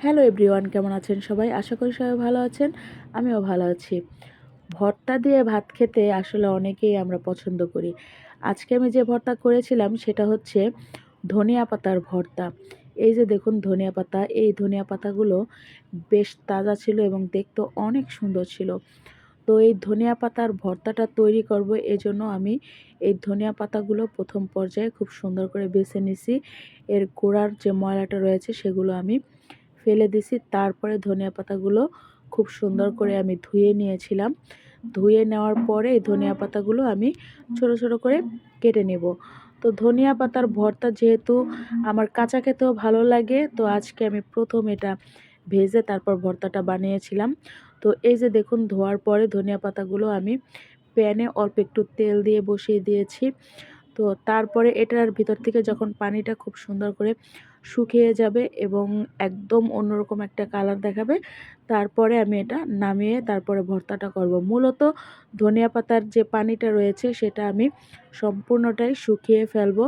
Hello everyone, কেমন আছেন সবাই? আশা করি সবাই ভালো আছেন, আমিও ভালো আছি। ভর্তা দিয়ে ভাত খেতে আসলে অনেকেই আমরা পছন্দ করি। আজকে আমি যে ভর্তা করেছিলাম সেটা হচ্ছে ধনিয়া পাতার ভর্তা। এই যে দেখুন ধনিয়া পাতা, এই ধনিয়া পাতাগুলো বেশ তাজা ছিল এবং দেখতে অনেক সুন্দর ছিল। তো এই ধনিয়া পাতার ভর্তাটা তৈরি করব, এজন্য আমি এই ধনিয়া পাতাগুলো প্রথম পর্যায়ে খুব সুন্দর করে বেছে নিছি। এর গোড়ার যে ময়লাটা রয়েছে সেগুলো আমি ফেলে দিছি। তারপরে ধনিয়া পাতাগুলো খুব সুন্দর করে আমি ধুয়ে নিয়েছিলাম। ধুয়ে নেওয়ার পরে এই ধনিয়া পাতাগুলো আমি ছোট ছোট করে কেটে নেব। তো ধনিয়া পাতার ভর্তা যেহেতু আমার কাঁচা খেতেও ভালো লাগে, তো আজকে আমি প্রথম এটা ভেজে তারপর ভর্তাটা বানিয়েছিলাম। তো এই যে দেখুন, ধোয়ার পরে ধনিয়া পাতাগুলো আমি প্যানে অল্প একটু তেল দিয়ে বসিয়ে দিয়েছি। তো তারপরে এটার ভিতর থেকে যখন পানিটা খুব সুন্দর করে শুকিয়ে যাবে এবং একদম অন্যরকম একটা কালার দেখাবে, তারপরে আমি এটা নামিয়ে তারপরে ভর্তাটা করব। মূলত ধনিয়া পাতার যে পানিটা রয়েছে সেটা আমি সম্পূর্ণটাই শুকিয়ে ফেলব।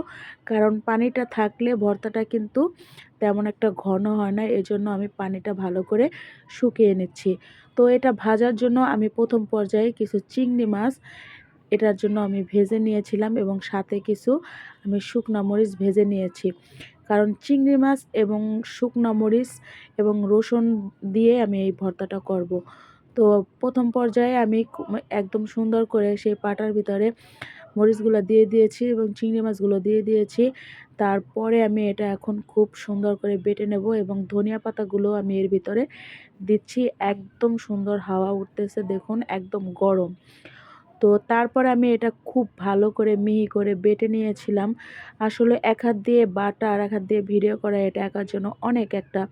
কারণ পানিটা থাকলে ভর্তাটা কিন্তু তেমন একটা ঘন হয় না, এজন্য আমি পানিটা ভালো করে শুকিয়ে নিচ্ছি। তো এটা ভাজার জন্য আমি প্রথম পর্যায়ে কিছু চিংড়ি মাছ এটার জন্য আমি ভেজে নিয়েছিলাম এবং সাথে কিছু আমি শুকনা মরিচ ভেজে নিয়েছি। কারণ চিংড়ি মাছ এবং শুকনা মরিচ এবং রসুন দিয়ে আমি এই ভর্তাটা করব। তো প্রথম পর্যায়ে আমি একদম সুন্দর করে সেই পাটার ভিতরে মরিচগুলো দিয়ে দিয়েছি এবং চিংড়ি মাছগুলো দিয়ে দিয়েছি। তারপরে আমি এটা এখন খুব সুন্দর করে বেটে নেব এবং ধনিয়া পাতাগুলো আমি এর ভিতরে দিচ্ছি। একদম সুন্দর হাওয়া উঠতেছে, দেখুন, একদম গরম। তো তারপর আমি এটা খুব ভালো করে মিহি করে বেটে নিয়েছিলাম। আসলে এক হাত দিয়ে বাটা আর এক হাত দিয়ে ভিডিও করা এটা একার জন্য অনেক একটা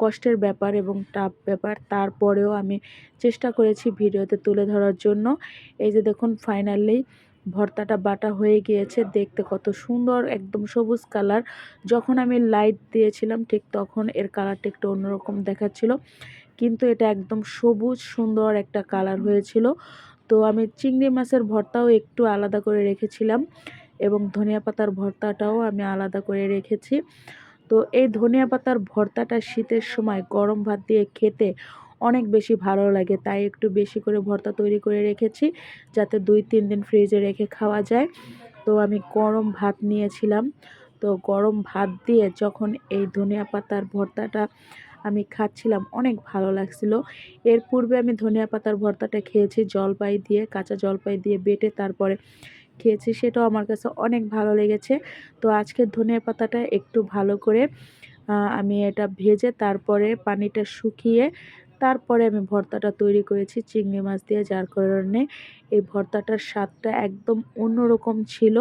কষ্টের ব্যাপার এবং টাফ ব্যাপার। তারপরেও আমি চেষ্টা করেছি ভিডিওতে তুলে ধরার জন্য। এই যে দেখুন ফাইনালি ভর্তাটা বাটা হয়ে গিয়েছে। দেখতে কত সুন্দর, একদম সবুজ কালার যখন আমি লাইট দিয়েছিলাম, ঠিক তখন এর কালারটা একটু অন্যরকম দেখাচ্ছিল। কিন্তু এটা একদম সবুজ সুন্দর একটা কালার হয়েছিল। তো আমি চিংড়ি মাছের ভর্তাও একটু আলাদা করে রেখেছিলাম এবং ধনিয়া পাতার ভর্তাটাও আমি আলাদা করে রেখেছি। তো এই ধনিয়া পাতার ভর্তাটা শীতের সময় গরম ভাত দিয়ে খেতে অনেক বেশি ভালো লাগে, তাই একটু বেশি করে ভর্তা তৈরি করে রেখেছি যাতে দুই, তিন দিন ফ্রিজে রেখে খাওয়া যায়। তো আমি গরম ভাত নিয়েছিলাম। তো গরম ভাত দিয়ে যখন এই ধনিয়া পাতার ভর্তাটা আমি খাচ্ছিলাম, অনেক ভালো লাগছিল। এর পূর্বে আমি ধনিয়া পাতার ভর্তাটা খেয়েছি, জলপাই দিয়ে, কাঁচা জলপাই দিয়ে বেটে তারপরে খেয়েছি, সেটাও আমার কাছে অনেক ভালো লেগেছে। তো আজকে ধনিয়া পাতাটা একটু ভালো করে আমি এটা ভেজে তারপরে পানিটা শুকিয়ে তারপরে আমি ভর্তাটা তৈরি করেছি চিংড়ি মাছ দিয়ে, যার কারণে এই ভর্তাটার স্বাদটা একদম অন্যরকম ছিল।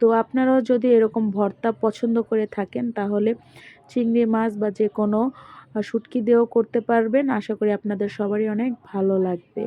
তো আপনারাও যদি এরকম ভর্তা পছন্দ করে থাকেন, তাহলে চিংড়ি মাছ বা যে কোনো শুটকি দিয়েও করতে পারবেন। আশা করি আপনাদের সবারই অনেক ভালো লাগবে।